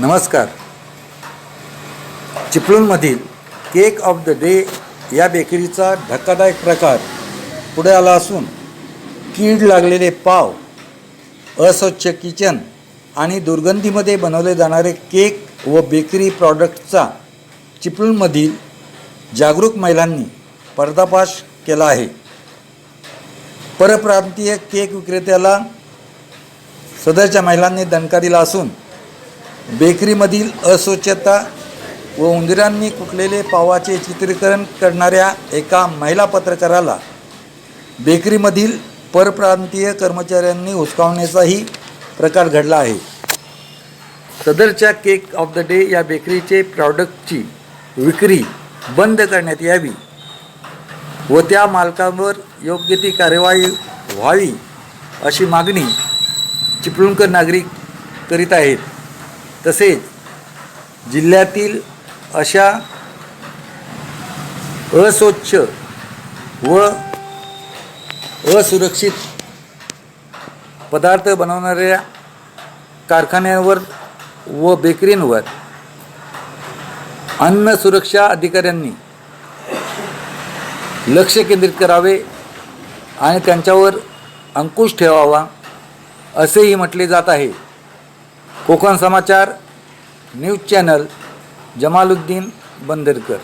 नमस्कार. चिपळूणमधील cake of the day या बेकरीचा धक्कादायक प्रकार पुढे आला असून कीड लागलेले पाव अस्वच्छ किचन आणि दुर्गंधीमध्ये बनवले जाणारे केक व बेकरी प्रॉडक्टचा चिपळूणमधील जागरूक महिलांनी पर्दाफाश केला आहे. परप्रांतीय केक विक्रेत्याला सदरच्या महिलांनी दणका दिला असून बेकरीमधील अस्वच्छता व उंदिरांनी कुटलेले पावाचे चित्रीकरण करणाऱ्या एका महिला पत्रकाराला बेकरीमधील परप्रांतीय कर्मचाऱ्यांनी हुसकावण्याचाही प्रकार घडला आहे. सदरच्या केक ऑफ द डे या बेकरीचे प्रॉडक्टची विक्री बंद करण्यात यावी व त्या मालकांवर योग्य ती कार्यवाही व्हावी अशी मागणी चिपळूणकर नागरिक करीत आहेत. तसेच जिल्ह्यातील अशा अस्वच्छ व असुरक्षित पदार्थ बनवणाऱ्या कारखान्यांवर व बेकरींवर अन्न सुरक्षा अधिकाऱ्यांनी लक्ष केंद्रित करावे आणि त्यांच्यावर अंकुश ठेवावा असेही म्हटले जात आहे. Konkan Samachar news channel Jamaluddin Bandarkar.